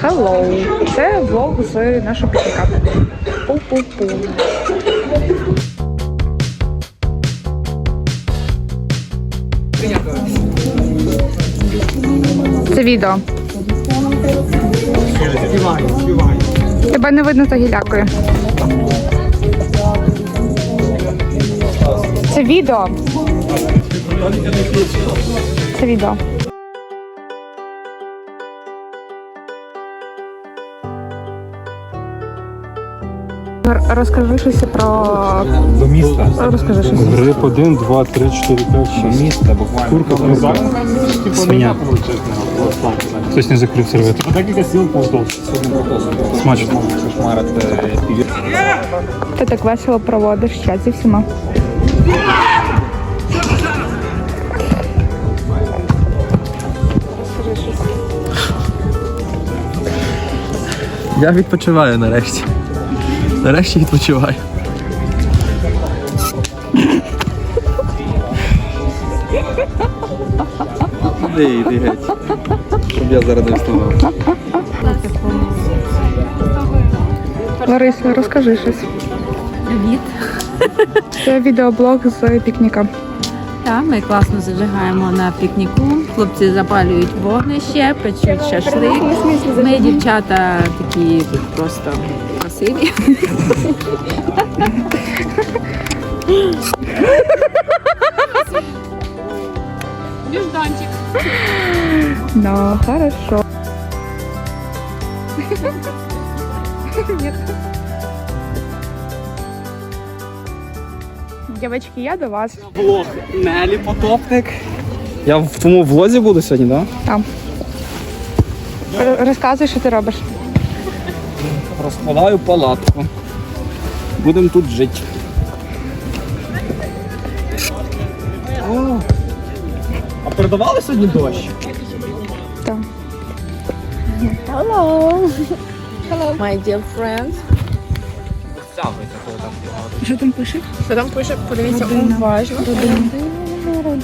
Hello! Це влог з нашого пікніка. Пу-пу-пу. Це відео. Тебе не видно за гілякою. Це відео. Це відео. Розкажи щось про. До міста. Розкажи щось. Гриб 1, 2, 3, 4, 5, 6. Місто буквально. Курка, курка. Свиня. Хтось не закрив серветку. Декілька сіл повздовж. Смачно. Ти так весело проводиш час зі всіма. Я відпочиваю нарешті. Нарешті відпочиваю. Іди, іди геть. Щоб я зараз не вставав. Лариса, розкажи щось. Привіт. Це відеоблог з пікніка. Так, ми класно зажигаємо на пікніку. Хлопці запалюють вогнище, печуть шашлик. Ми дівчата такі просто красиві. Да, хорошо. Дівчатки, я до вас. Влог Нелі Потопник. Я в тому влозі буду сьогодні, так? Там. Розказуй, що ти робиш. Розкладаю палатку. Будемо тут жити. О, А передавали сьогодні дощ? Там. My dear friends. Що там пише? Що там пише? Подивіться уважно. Вони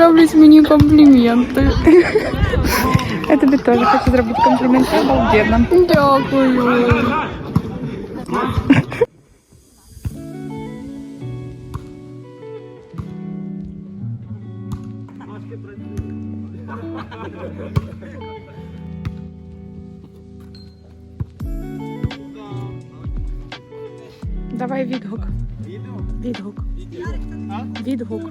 роблять мені компліменти. Я тобі теж хочу зробити комплімент. Ти обалденна. Дякую. Давай відгук. Відгук. Відгук. Відгук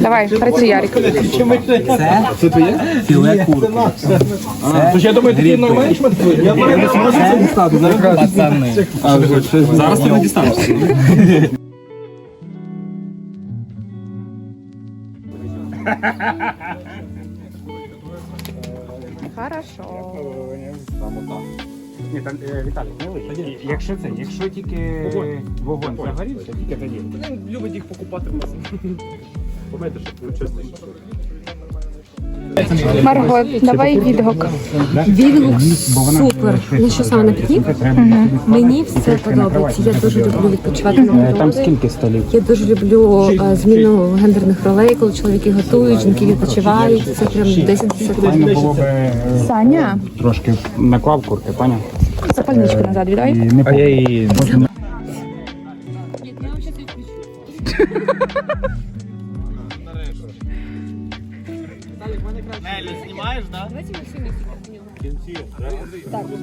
Давай, працюй, Ярик. Це твоє? Філе курки. Тож я думаю, такі нормальні шматки. Я маю це дістати. Пацани. Зараз ти не дістанеш. Хорошо. Ні, там е, Віталій, не лише. Якщо це, якщо тільки вогонь загорівся, тільки тоді. Любить їх покупати в нас. Марго, давай відгук. Відгук супер. Ну що саме на пікнік? Мені все подобається. Я дуже люблю відпочивати на Там скільки столів? Я дуже люблю е, зміну гендерних ролей, коли чоловіки готують, жінки відпочивають. Це прям 10 10 було би е, Саня, трошки наклав курки, поняв? запальничку назад віддай. а я її Нелі, снимаешь, да? Давайте мы в нього. Так? Саме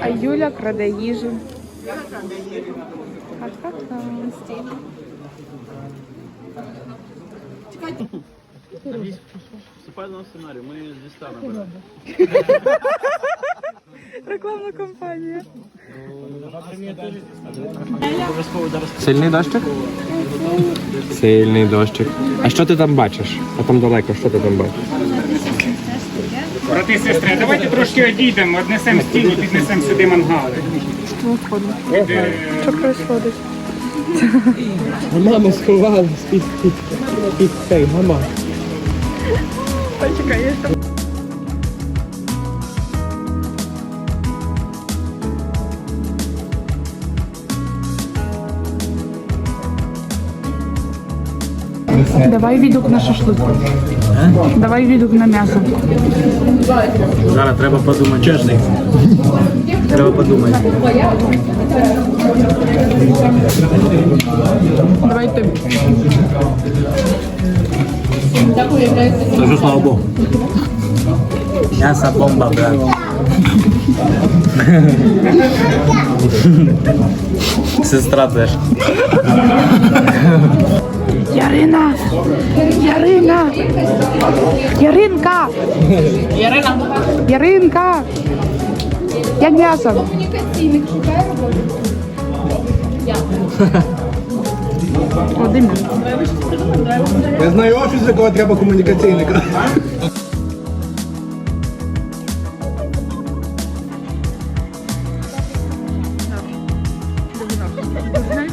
А Юля краде їжу. А как там стіна. Вступай до нас в сценарій, ми зі станом. Рекламна кампанія. Сильний дощик? Сильний дощик. А що ти там бачиш? А там далеко, що ти там бачиш? Брати і сестри, давайте трошки одійдемо, однесемо стіл і піднесемо сюди мангали. Що происходить? Мама сховалась під, під, під цей мама. Почекай, я там. Давай відгук на шашлик. Давай відгук на м'ясо. Зараз треба подумати. Чесний. Треба подумати. Давай ти. Скажу слава Богу. М'ясо бомба, брат. Сестра теж. Ярина! Ярина! Яринка! Ярина! Яринка! Як м'ясо? Володимир. Я знаю офіс, для кого треба комунікаційника. Зорі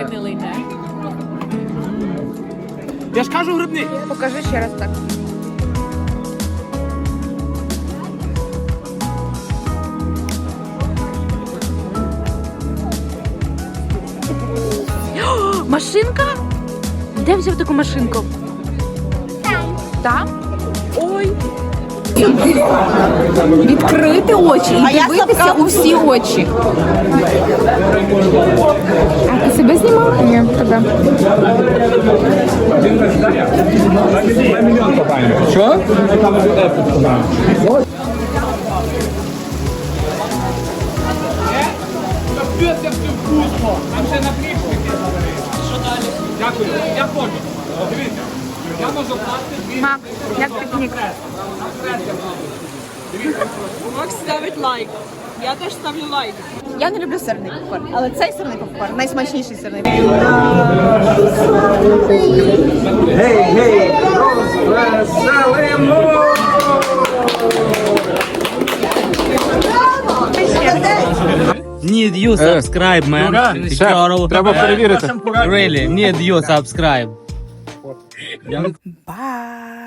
не лийне? Я ж кажу грибник! Покажи ще раз так. О, Машинка? Де взяв таку машинку? Там. Там? Ой. Відкрити очі і дивитися у всі очі. А ти себе знімав? Ні, тебе. Що? Макс, як пікнік? Макс ставить лайк. Я теж ставлю лайк. Я не люблю сирний попкорн, але цей сирний попкорн найсмачніший сирний Гей, гей! Розвеселимо! Need you subscribe, man. Треба перевірити. Really, need you subscribe. Bye.